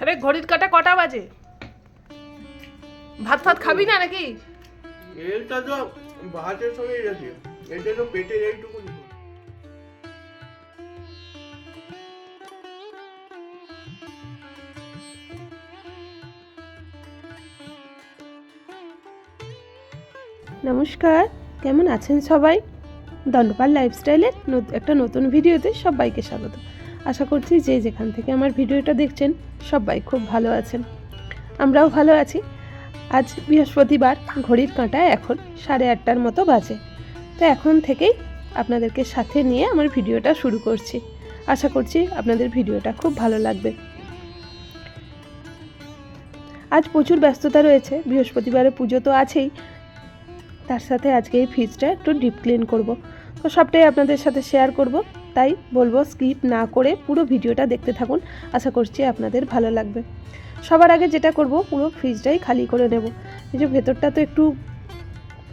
আরে ঘড়ির কাটা কটা বাজে? ভাত ফাত খাবি না নাকি? এটা তো ভাতের সঙ্গে এটা তো পেটের এইটুকু নমস্কার কেমন আছেন সবাই? দণ্ডপাল লাইফস্টাইলের একটা নতুন ভিডিওতে সবাইকে স্বাগত। আশা করছি যে যেখান থেকে আমার ভিডিওটা দেখছেন সবাই খুব ভালো আছেন। আমরাও ভালো আছি। আজ বৃহস্পতিবার, ঘড়ির কাঁটায় এখন সাড়ে আটটার মতো বাজে। তো এখন থেকেই আপনাদেরকে সাথে নিয়ে আমার ভিডিওটা শুরু করছি। আশা করছি আপনাদের ভিডিওটা খুব ভালো লাগবে। আজ প্রচুর ব্যস্ততা রয়েছে। বৃহস্পতিবারে পুজো তো আছেই। তার সাথে আজকে এই ফ্রিজটা একটু ডিপ ক্লিন করব। তো সবটাই আপনাদের সাথে শেয়ার করব। তাই বলব স্কিপ না করে পুরো ভিডিওটা দেখতে থাকুন। আশা করছি আপনাদের ভালো লাগবে। সবার আগে যেটা করব, পুরো ফ্রিজটাই খালি করে নেব। এই যে ভেতরটা তো একটু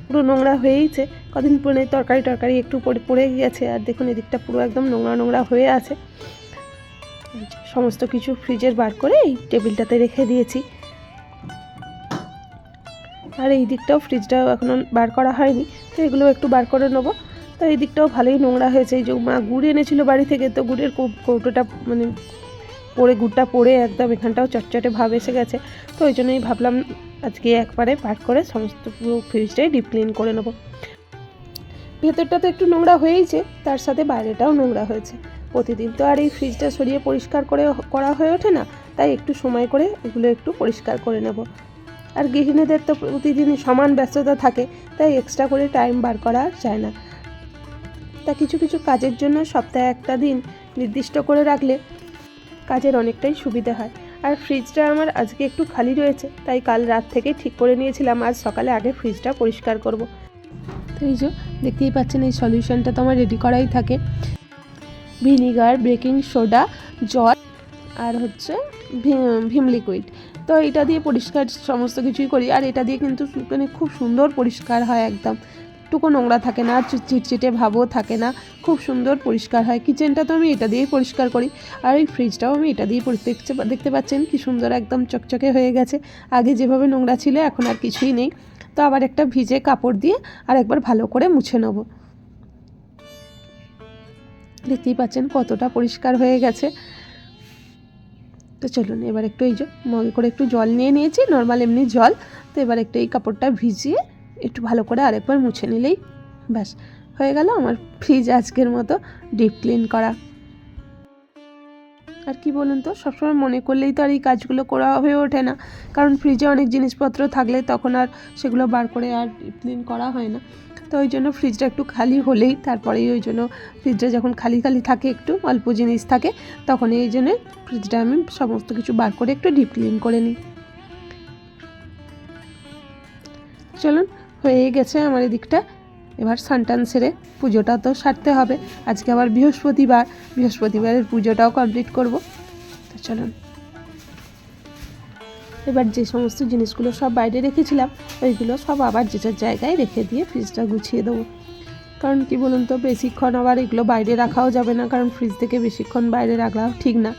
পুরো নোংরা হয়েইছে। কদিন পরে তরকারি টরকারি একটু পড়ে পড়ে গেছে। আর দেখুন, এদিকটা পুরো একদম নোংরা নোংরা হয়ে আছে। সমস্ত কিছু ফ্রিজের বার করে এই টেবিলটাতে রেখে দিয়েছি। আর এই দিকটাও ফ্রিজটাও এখনও বার করা হয়নি। তো এগুলো একটু বার করে নেব। তো এই দিকটাও ভালোই নোংরা হয়েছে। এই যে মা গুড় এনেছিল বাড়ি থেকে, তো গুড়ের কৌটোটা মানে পড়ে, গুড়টা পড়ে একদম এখানটাও চটচটে ভাব এসে গেছে। তো ওই জন্যই ভাবলাম আজকে একবারে বার করে সমস্ত পুরো ফ্রিজটাই ডিপ ক্লিন করে নেব। ভেতরটা তো একটু নোংরা হয়েইছে, তার সাথে বাইরেটাও নোংরা হয়েছে। প্রতিদিন তো আর এই ফ্রিজটা সরিয়ে পরিষ্কার করে করা হয়ে ওঠে না, তাই একটু সময় করে এগুলো একটু পরিষ্কার করে নেব। আর গৃহিণীদের তো প্রতিদিনই সমান ব্যস্ততা থাকে, তাই এক্সট্রা করে টাইম বার করা যায় না। তা কিছু কিছু কাজের জন্য সপ্তাহে একটা দিন নির্দিষ্ট করে রাখলে কাজের অনেকটাই সুবিধা হয়। আর ফ্রিজটা আমার আজকে একটু খালি রয়েছে, তাই কাল রাত থেকে ঠিক করে নিয়েছিলাম, আজ সকালে আগে ফ্রিজটা পরিষ্কার করব। তো এই যে, দেখতেই পাচ্ছেন এই সলিউশনটা তো আমার রেডি করাই থাকে। ভিনিগার বেকিং সোডা জল আর হচ্ছে ভিম লিকুইড তো এটা দিয়ে পরিষ্কার সমস্ত কিছুই করি, আর এটা দিয়ে কিন্তু মানে খুব সুন্দর পরিষ্কার হয় একদম। টুকু নোংরা থাকে না চিটচিটে ভাবও থাকে না, খুব সুন্দর পরিষ্কার হয়। কিচেনটা তো আমি এটা দিয়েই পরিষ্কার করি। আর এই ফ্রিজটাও আমি এটা দিয়েই দেখতে দেখতে পাচ্ছেন কি সুন্দর একদম চকচকে হয়ে গেছে। আগে যেভাবে নোংরা ছিল, এখন আর কিছুই নেই। তো আবার একটা ভিজে কাপড় দিয়ে আর একবার ভালো করে মুছে নেব। দেখতেই পাচ্ছেন কতটা পরিষ্কার হয়ে গেছে। তো চলুন, এবার একটু এই মগে করে একটু জল নিয়ে নিয়েছি, নর্মাল এমনি জল। তো এবার একটু এই কাপড়টা ভিজিয়ে একটু ভালো করে আরেকবার মুছে নিলেই ব্যাস, হয়ে গেল আমার ফ্রিজ আজকের মতো ডিপ ক্লিন করা। আর কি বলুন তো, সবসময় মনে করলেই তো আর এই কাজগুলো করা হয়ে ওঠে না। কারণ ফ্রিজে অনেক জিনিসপত্র থাকলে তখন আর সেগুলো বার করে আর ডিপ ক্লিন করা হয় না। তো ওই জন্য ফ্রিজটা একটু খালি হলেই, তারপরেই ওই জন্য ফ্রিজটা যখন খালি খালি থাকে একটু, অল্প জিনিস থাকে, তখন এই জন্য ফ্রিজটা আমি সমস্ত কিছু বার করে একটু ডিপ ক্লিন করে নিই। চলুন হয়ে গেছে আমার এদিকটা। এবার সানটান সেরে পুজোটা তো সারতে হবে। আজকে আবার বৃহস্পতিবার। বৃহস্পতিবারের পুজোটাও কমপ্লিট করব। তো চলুন। এবার যে সমস্ত জিনিসগুলো সব বাইরে রেখেছিলাম, ওইগুলো সব আবার যে যার জায়গায় রেখে দিয়ে ফ্রিজটা গুছিয়ে দেবো। কারণ কি বলুন তো, বেশিক্ষণ আবার এগুলো বাইরে রাখাও যাবে না, কারণ ফ্রিজ থেকে বেশিক্ষণ বাইরে রাখাও ঠিক না।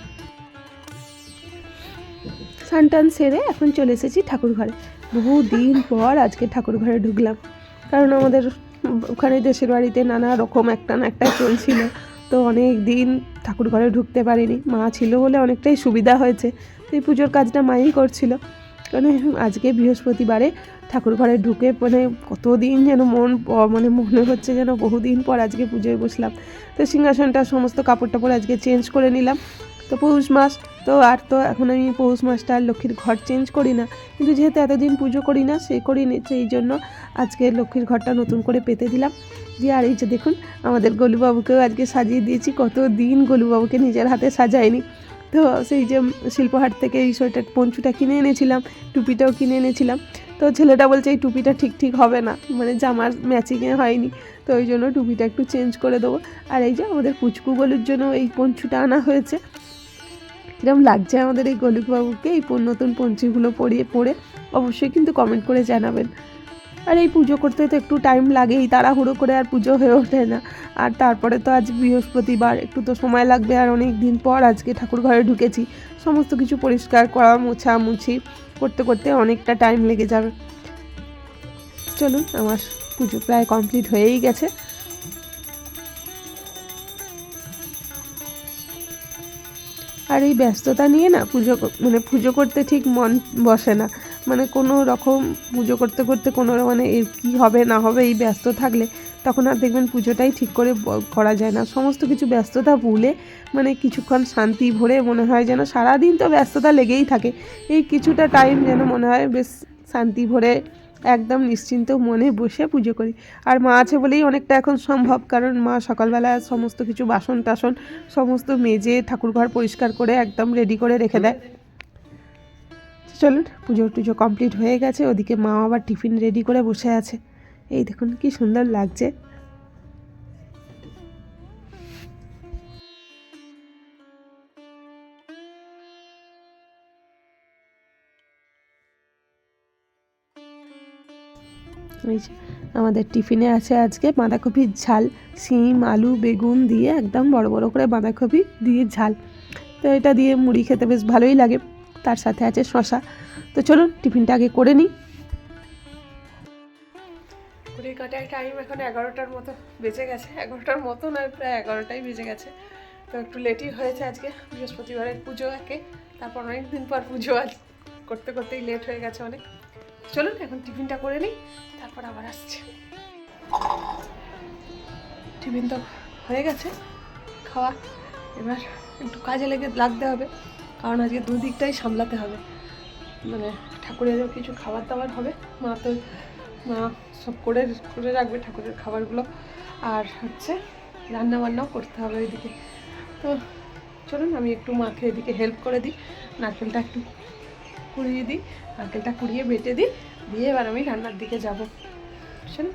সানটান সেরে এখন চলে এসেছি ঠাকুর ঘরে বহু দিন পর আজকে ঠাকুর ঘরে ঢুকলাম। কারণ আমাদের ওখানে দেশের বাড়িতে নানা রকম একটা না একটা চলছিল। তো অনেক দিন ঠাকুর ঘরে ঢুকতে পারিনি। মা ছিল বলে অনেকটাই সুবিধা হয়েছে। তো এই পুজোর কাজটা মাই করছিল। মানে আজকে বৃহস্পতিবারে ঠাকুর ঘরে ঢুকে মানে কতদিন যেন মন মানে মনে হচ্ছে যেন বহুদিন পর আজকে পুজোয় বসলাম। তো সিংহাসনটা, সমস্ত কাপড় টাপড় আজকে চেঞ্জ করে নিলাম। তো পৌষ মাস তো আর তো এখন আমি পৌষ মাসটা লক্ষ্মীর ঘর চেঞ্জ করি না কিন্তু যেহেতু এতদিন পুজো করি না সে করি নি সেই জন্য আজকে লক্ষ্মীর ঘরটা নতুন করে পেতে দিলাম। দিয়ে আর এই যে দেখুন, আমাদের গোলুবাবুকেও আজকে সাজিয়ে দিয়েছি, কত দিন গোলুবাবুকে নিজের হাতে সাজায়নি। তো সেই যে শিল্পহাট থেকে এই সোয়েটার পঞ্চুটা কিনে এনেছিলাম, টুপিটাও কিনে এনেছিলাম। তো ছেলেটা বলছে, এই টুপিটা ঠিক ঠিক হবে না মানে জামার ম্যাচিংয়ে হয়নি। তো ওই জন্য টুপিটা একটু চেঞ্জ করে দেবো। আর এই যে আমাদের পুচকু গলুর জন্য এই পঞ্চুটা আনা হয়েছে। কিরম লাগছে আমাদের এই গলুবাবুকে এই নতুন পঞ্চিগুলো পরিয়ে পড়ে অবশ্যই কিন্তু কমেন্ট করে জানাবেন। আর এই পুজো করতে তো একটু টাইম লাগেই, তাড়াহুড়ো করে আর পুজো হয়ে ওঠে না। আর তারপরে তো আজ বৃহস্পতিবার, একটু তো সময় লাগবে আর অনেক দিন পর আজকে ঠাকুর ঘরে ঢুকেছি। সমস্ত কিছু পরিষ্কার করা, মোছা, মুছি, করতে করতে অনেকটা টাইম লেগে যাবে। চলুন, আমার পুজো প্রায় কমপ্লিট হয়েই গেছে। আর এই ব্যস্ততা নিয়ে না পুজো মানে পুজো করতে ঠিক মন বসে না। মানে কোনো রকম পুজো করতে করতে কোনো মানে এর কী হবে না হবে এই ব্যস্ত থাকলে তখন আর দেখবেন পুজোটাই ঠিক করে করা যায় না। সমস্ত কিছু ব্যস্ততা ভুলে মানে কিছুক্ষণ শান্তি ভরে মনে হয় যেন সারাদিন তো ব্যস্ততা লেগেই থাকে। এই কিছুটা টাইম যেন মনে হয় বেশ শান্তি ভরে একদম নিশ্চিন্ত মনে বসে পুজো করি। আর মা আছে বলেই অনেকটা এখন সম্ভব, কারণ মা সকালবেলা সমস্ত কিছু বাসন টাসন সমস্ত মেজে ঠাকুরঘর পরিষ্কার করে একদম রেডি করে রেখে দেয়। চলুন, পুজো টুজো কমপ্লিট হয়ে গেছে, ওদিকে মা আবার টিফিন রেডি করে বসে আছে। এই দেখুন কি সুন্দর লাগছে। যে, আমাদের টিফিনে আছে আজকে বাঁধাকপির ঝাল, শিম, আলু, বেগুন দিয়ে একদম বড় বড় করে বাঁধাকপি দিয়ে ঝাল। তো এটা দিয়ে মুড়ি খেতে বেশ ভালোই লাগে। তার সাথে আছে শশা তো চলুন, টিফিনটা আগে করে নিই। ঘড়ির কাটার টাইম এখন এগারোটার মতো বেজে গেছে। এগারোটার মতো নয় প্রায় এগারোটাই বেজে গেছে। তো একটু লেটই হয়েছে আজকে, বৃহস্পতিবারের পুজো একে। তারপর অনেক দিন পর পুজো আজ। করতে করতেই লেট হয়ে গেছে অনেক। চলুন, এখন টিফিনটা করে নিই, তারপর আবার আসছি। টিফিন তো হয়ে গেছে, খাওয়া। এবার একটু কাজে লেগে লাগতে হবে, কারণ আজকে দুদিকটাই সামলাতে হবে। মানে ঠাকুরেরও কিছু খাবার দাবার হবে, মা তো, মা সব করে করে রাখবে ঠাকুরের খাবারগুলো। আর হচ্ছে রান্না বান্নাও করতে হবে ওইদিকে। তো চলুন, আমি একটু মাকে এদিকে হেল্প করে দিই, নারকেলটা একটু কুড়িয়ে দিই, নারকেলটা কুড়িয়ে বেটে দিই, দিয়ে এবার আমি রান্নার দিকে যাব।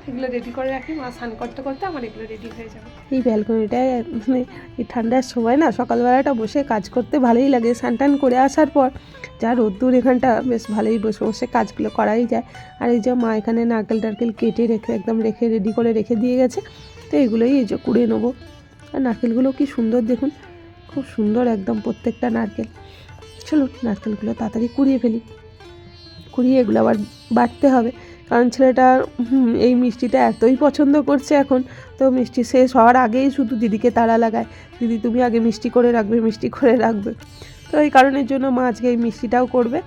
এগুলো রেডি করে রাখি, মা স্নান করতে করতে আমার এগুলো রেডি হয়ে যাবে। এই ব্যালকনিটায় মানে এই ঠান্ডার সময় না, সকালবেলাটা বসে কাজ করতে ভালোই লাগে। স্নান টান করে আসার পর যা রোদ্দুর এখানটা, বেশ ভালোই বসে বসে কাজগুলো করাই যায়। আর এই যে মা এখানে নারকেল টারকেল কেটে রেখে, একদম রেখে রেডি করে রেখে দিয়ে গেছে, তো এগুলোই এই যে কুড়ে নেব। আর নারকেলগুলো কি সুন্দর দেখুন, খুব সুন্দর একদম প্রত্যেকটা নারকেল। চলুন নারকেলগুলো তাড়াতাড়ি কুড়িয়ে ফেলি। কুড়িয়ে এগুলো আবার বাটতে হবে। কারণ ছেলেটা এই মিষ্টিটা এতই পছন্দ করছে এখন। তো মিষ্টি শেষ হওয়ার আগেই শুধু দিদিকে তাড়া লাগায়। দিদি, তুমি আগে মিষ্টি করে রাখবে, মিষ্টি করে রাখবে। তো এই কারণের জন্য মা আজকে এই মিষ্টিটাও করবে।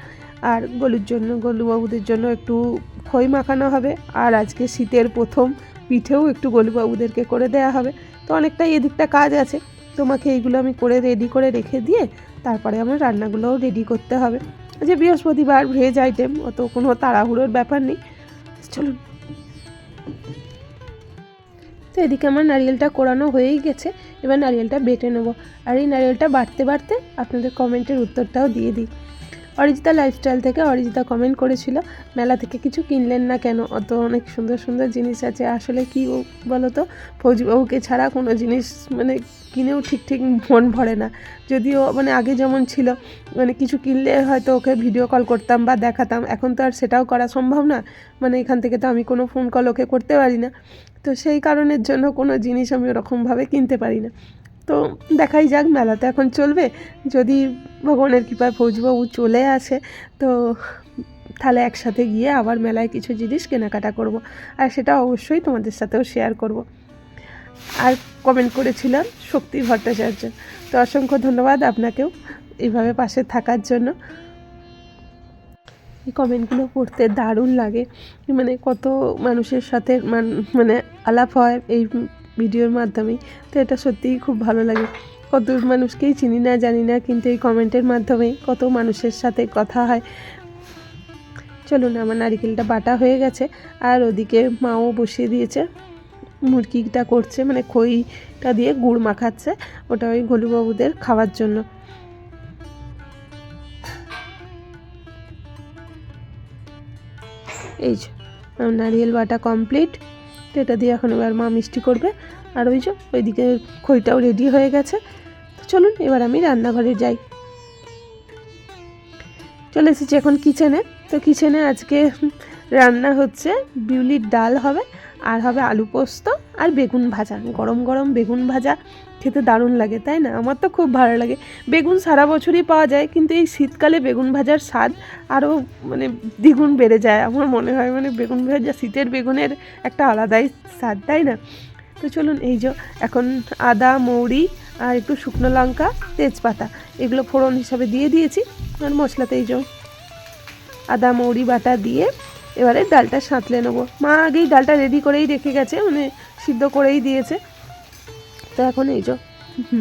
আর গলুর জন্য, গলুবাবুদের জন্য একটু খই মাখানো হবে। আর আজকে শীতের প্রথম পিঠেও একটু গলুবাবুদেরকে করে দেওয়া হবে। তো অনেকটাই এদিকটা কাজ আছে। তোমাকে এইগুলো আমি করে রেডি করে রেখে দিয়ে তারপরে আমার রান্নাগুলোও রেডি করতে হবে। যে বৃহস্পতিবার ভেজ আইটেম অত কোনো তাড়াহুড়োর ব্যাপার নেই। চলুন। তো এদিকে আমার নারিয়েলটা কোরানো হয়েই গেছে, এবার নারিয়েলটা বেটে নেব। আর এই নারিয়েলটা বাড়তে বাড়তে আপনাদের কমেন্টের উত্তরটাও দিয়ে দিই। অরিজিতা লাইফস্টাইল থেকে অরিজিতা কমেন্ট করেছিল, মেলা থেকে কিছু কিনলেন না কেন? অত অনেক সুন্দর সুন্দর জিনিস আছে, আসলে কি বলো তো ফৌজিবাবুকে ছাড়া কোনো জিনিস মানে কিনেও ঠিক ঠিক মন ভরে না। যদিও মানে আগে যেমন ছিল মানে কিছু কিনলে হয়তো ওকে ভিডিও কল করতাম বা দেখাতাম, এখন তো আর সেটাও করা সম্ভব না। মানে এখান থেকে তো আমি কোনো ফোন কল ওকে করতে পারি না। তো সেই কারণের জন্য কোনো জিনিস আমি ওরকমভাবে কিনতে পারি না। তো দেখাই যাক, মেলাতে এখন চলবে। যদি ভগবানের কৃপায় ফৌজবাবু চলে আসে, তো তাহলে একসাথে গিয়ে আবার মেলায় কিছু জিনিস কেনাকাটা করব। আর সেটা অবশ্যই তোমাদের সাথেও শেয়ার করব। আর কমেন্ট করেছিলেন শক্তি ভট্টাচার্য তো অসংখ্য ধন্যবাদ আপনাকেও এইভাবে পাশে থাকার জন্য। এই কমেন্টগুলো পড়তে দারুণ লাগে। মানে কত মানুষের সাথে মানে আলাপ হয়, এই ভিডিওর মাধ্যমেই তো এটা সত্যিই খুব ভালো লাগে। কত মানুষকেই চিনি না, জানি না, কিন্তু এই কমেন্টের মাধ্যমেই কত মানুষের সাথে কথা হয়। চলুন, আমার নারিকেলটা বাটা হয়ে গেছে। আর ওদিকে মাও বসিয়ে দিয়েছে। মুরগিটা করছে মানে খইটা দিয়ে গুড় মাখাচ্ছে ওটা ওই গলুবাবুদের খাওয়ার জন্য। এই নারিয়েল বাটা কমপ্লিট। তো এটা দিয়ে এখন এবার মা মিষ্টি করবে। আর ওই যে ওইদিকে খইটাও রেডি হয়ে গেছে। তো চলুন, এবার আমি রান্নাঘরে যাই। চলে এসেছি এখন কিচেনে তো কিচেনে আজকে রান্না হচ্ছে বিউলির ডাল হবে। আর হবে আলু পোস্ত আর বেগুন ভাজা। গরম গরম বেগুন ভাজা খেতে দারুণ লাগে, তাই না? আমার তো খুব ভালো লাগে। বেগুন সারা বছরই পাওয়া যায়, কিন্তু এই শীতকালে বেগুন ভাজার স্বাদ আরও মানে দ্বিগুণ বেড়ে যায়। আমার মনে হয় মানে বেগুন ভাজা শীতের বেগুনের একটা আলাদাই স্বাদ, তাই না? তো চলুন এই যে, এখন আদা, মৌরি আর একটু শুকনো লঙ্কা, তেজপাতা এগুলো ফোড়ন হিসাবে দিয়ে দিয়েছি। আর মশলাতে এই যে, আদা, মৌরি বাটা দিয়ে এবারে ডালটা সাঁতলে নেব। মা আগেই ডালটা রেডি করেই রেখে গেছে মানে সিদ্ধ করেই দিয়েছে। তো এখন এই যে,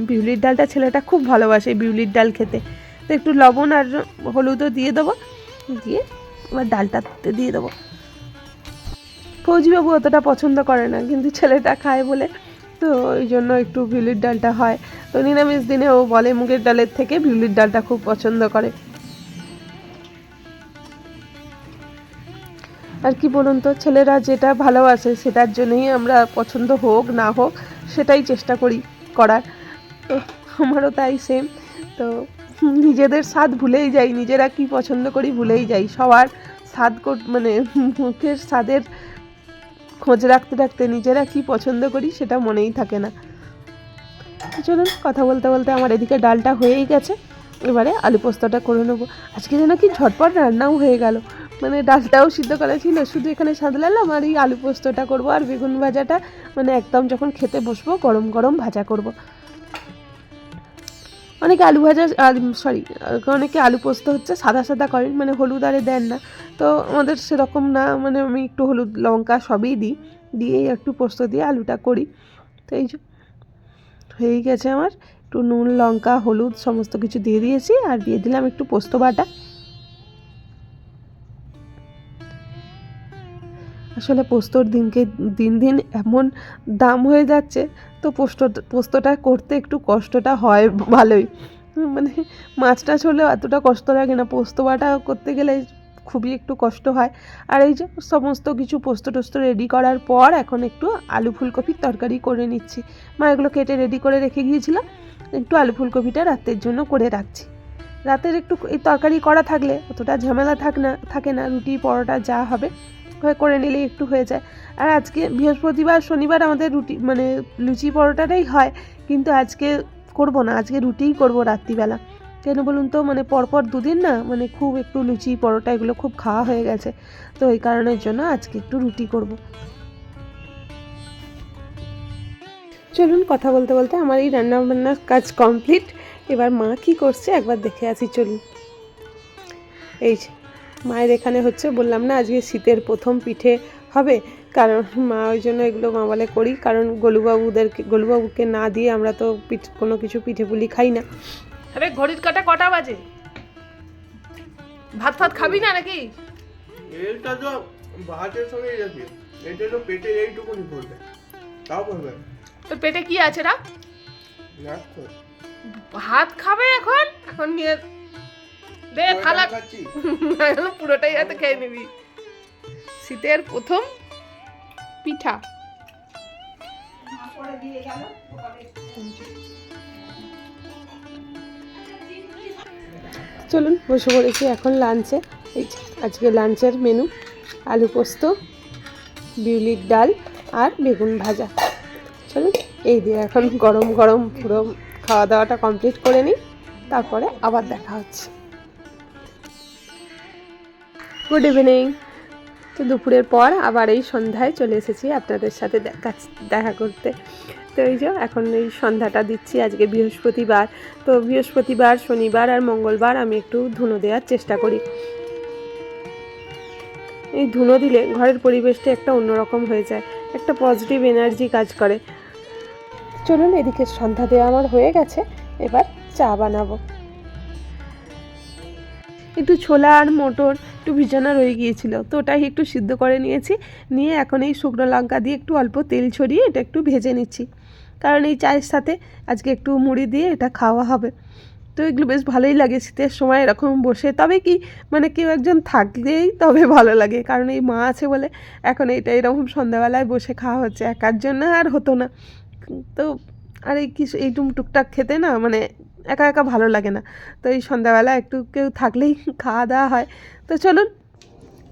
বিউলির ডালটা ছেলেটা খুব ভালোবাসে বিউলির ডাল খেতে। তো একটু লবণ আর হলুদও দিয়ে দেবো। দিয়ে এবার ডালটাতে দিয়ে দেবো। ফৌজিবাবু অতটা পছন্দ করে না, কিন্তু ছেলেটা খায় বলে। তো ওই জন্য একটু বিউলির ডালটা হয়। তো নিরামিষ দিনে ও বলে মুগের ডালের থেকে বিউলির ডালটা খুব পছন্দ করে। আর কি বলুন তো, ছেলেরা যেটা ভালোবাসে সেটার জন্যই আমরা পছন্দ হোক, না হোক, সেটাই চেষ্টা করি করার। তো আমারও তাই সেম তো নিজেদের স্বাদ ভুলেই যাই, নিজেরা কি পছন্দ করি ভুলেই যাই। সবার স্বাদ মানে মুখের স্বাদের খোঁজ রাখতে রাখতে নিজেরা কি পছন্দ করি সেটা মনেই থাকে না। চলুন, কথা বলতে বলতে আমার এদিকে ডালটা হয়েই গেছে। এবারে আলু পোস্তটা করে নেব। আজকে যেন কি ঝটপট রান্নাও হয়ে গেল। মানে ডালটাও সিদ্ধ করা ছিল, শুধু এখানে সাঁতলালাম আর এই আলু পোস্তটা করব আর বেগুন ভাজাটা। মানে একদম যখন খেতে বসবো, গরম গরম ভাজা করব। অনেকে আলু ভাজা সরি, অনেকে আলু পোস্ত হচ্ছে সাদা সাদা করেন মানে হলুদ আরে দেন না। তো আমাদের সেরকম না মানে আমি একটু হলুদ, লঙ্কা সবই দিই, দিয়েই একটু পোস্ত দিয়ে আলুটা করি। তো এই হয়েই গেছে আমার। একটু নুন, লঙ্কা, হলুদ সমস্ত কিছু দিয়ে দিয়েছি আর দিয়ে দিলাম একটু পোস্ত বাটা। আসলে পোস্তর দিনকে দিন দিন এমন দাম হয়ে যাচ্ছে, তো পোস্ত, পোস্তটা করতে একটু কষ্টটা হয় ভালোই। মানে মাছ টাছ হলেও এতটা কষ্ট লাগে না, পোস্ত বাটা করতে গেলে খুবই একটু কষ্ট হয়। আর এই যে সমস্ত কিছু পোস্ত টোস্ত রেডি করার পর এখন একটু আলু ফুলকপির তরকারি করে নিচ্ছি। মা, এগুলো কেটে রেডি করে রেখে গিয়েছিল একটু আলু ফুলকপিটা রাতের জন্য করে রাখছি। রাতের একটু এই তরকারি করা থাকলে অতটা ঝামেলা থাক না, থাকে না, রুটি, পরোটা যা হবে করে নিলেই একটু হয়ে যায়। আর আজকে বৃহস্পতিবার, শনিবার আমাদের রুটি মানে লুচি পরোটাটাই হয়, কিন্তু আজকে করব না, আজকে রুটিই করব রাত্রিবেলা। কেন বলুন তো মানে পরপর দুদিন না মানে খুব একটু লুচি, পরোটা এগুলো খুব খাওয়া হয়ে গেছে। তো এই কারণের জন্য আজকে একটু রুটি করব। চলুন কথা বলতে বলতে আমার এই রান্না বান্নার কাজ কমপ্লিট। এবার মা কি করছে একবার দেখে আসি চলুন। এই মায়ের এখানে হচ্ছে বললাম না আজকে শীতের প্রথম পিঠে হবে কারণ মা ওই জন্য এগুলো মা বলে করি কারণ গোলুবাবুদেরকে গোলুবাবুকে না দিয়ে আমরা তো পিঠ কোনো কিছু পিঠে পুলি খাই না। আরে ঘড়ির কাটা কটা বাজে? ভাত ফাত খাবি না নাকি? এটা তো ভাতের সঙ্গে এটা তো পেটে এইটুকুনি পড়বে তাও পড়বে তোর পেটে কি আছে রা না ভাত খাবে এখন? এখন নিয়ে দে থালা। পুরোটাই হাতে খেয়ে নিবি। শীতের প্রথম পিঠা। চলুন বসে পড়েছি এখন লাঞ্চে। এই আজকে লাঞ্চের মেনু আলু পোস্ত বিউলির ডাল আর বেগুন ভাজা। চলুন এই দিয়ে এখন গরম গরম পুরো খাওয়া দাওয়াটা কমপ্লিট করে নিই। তারপরে আবার দেখা হচ্ছে। গুড ইভিনিং তো দুপুরের পর আবার এই সন্ধ্যায় চলে এসেছি আপনাদের সাথে দেখা দেখা করতে। তো এই যে এখন এই সন্ধ্যাটা দিচ্ছি, আজকে বৃহস্পতিবার। তো বৃহস্পতিবার, শনিবার আর মঙ্গলবার আমি একটু ধুনো দেওয়ার চেষ্টা করি। এই ধুনো দিলে ঘরের পরিবেশটা একটা অন্যরকম হয়ে যায়। একটা পজিটিভ এনার্জি কাজ করে। চলুন এদিকে সন্ধ্যা দেওয়া আমার হয়ে গেছে, এবার চা বানাবো। একটু ছোলা আর মটর, একটু ভিজানো রয়ে গিয়েছিল, তো ওটাই একটু সিদ্ধ করে নিয়েছি। নিয়ে এখন এই শুকনো লঙ্কা দিয়ে একটু অল্প তেল ছড়িয়ে এটা একটু ভেজে নিচ্ছি। কারণ এই চায়ের সাথে আজকে একটু মুড়ি দিয়ে এটা খাওয়া হবে। তো এগুলো বেশ ভালোই লাগে শীতের সময় এরকম বসে। তবে কি মানে কেউ একজন থাকলেই তবে ভালো লাগে। কারণ এই মা আছে বলে এখন এইটা এরকম সন্ধ্যাবেলায় বসে খাওয়া হচ্ছে। একার জন্য আর হতো না। তো আর এই কি এই টুম টুকটাক খেতে না মানে একা একা ভালো লাগে না। তো এই সন্ধ্যাবেলা একটু কেউ থাকলেই খাওয়া দাওয়া হয়। তো চলুন,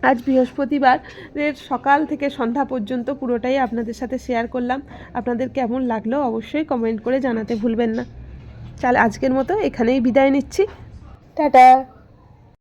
আজ বৃহস্পতিবার, এর সকাল থেকে সন্ধ্যা পর্যন্ত পুরোটাই আপনাদের সাথে শেয়ার করলাম। আপনাদের কেমন লাগল অবশ্যই কমেন্ট করে জানাতে ভুলবেন না। তাহলে আজকের মতো এখানেই বিদায় নিচ্ছি। টাটা।